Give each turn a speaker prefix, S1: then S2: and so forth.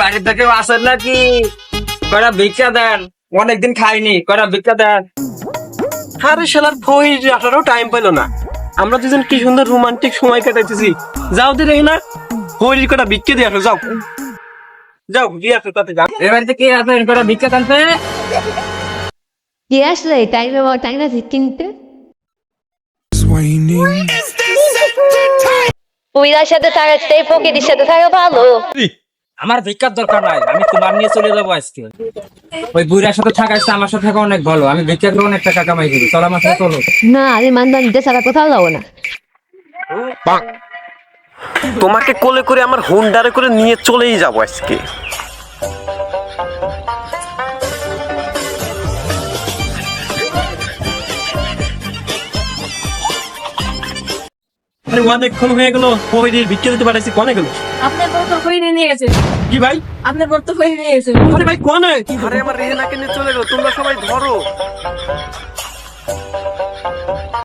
S1: বাড়িতে কেউ আসেন নাকি? কয়টা ভিক্ষা দেন? অনেকদিন খাইনি। কয়টা ভিক্ষা দেন?
S2: আরে শালার ফই আসারও টাইম পেল না। আমরা দুজন কি সুন্দর রোমান্টিক সময় কাটাইতেছি। যাও দে রে না ফইর কটা বিক্কে দিয়ে আসো যাও। যাও দিয়ে আসো তাতে যাও।
S1: এ বাড়িতে কে আছেন? কয়টা ভিক্ষা দেন তো?
S3: কে আসলে টাইমে টাইম আছে কিনতে। পুইরার সাথে থাকতে প্রকৃতির সাথে থাকা ভালো।
S1: আমার ভিক্ষার দরকার নাই আমি তোমার নিয়ে চলে যাব আজকে। ওই বুড়ার সাথে থাকাইছে আমার সাথে থাকা অনেক ভালো আমি ভিক্ষা করে অনেক টাকা কামাই করি। চলো আমার সাথে চলো।
S3: না আমি মানদান দিতে ছাড়া কোথাও যাব না।
S2: তোমাকে কোলে করে আমার হুন্ডারে করে নিয়ে চলেই যাব আজকে। আরে অনেকক্ষণ হয়ে গেল ফইরির ভিক্ষা দিতে পাঠাইছি কনে গেল?
S4: আপনার বউ তো হয়ে নিয়ে গেছে।
S2: কি ভাই?
S4: আপনার বউ তো হয়ে নিয়ে গেছে।
S2: আরে ভাই কনে? আরে আমার রেহেনাকে নিয়ে চলে গেল তোমরা সবাই ধরো।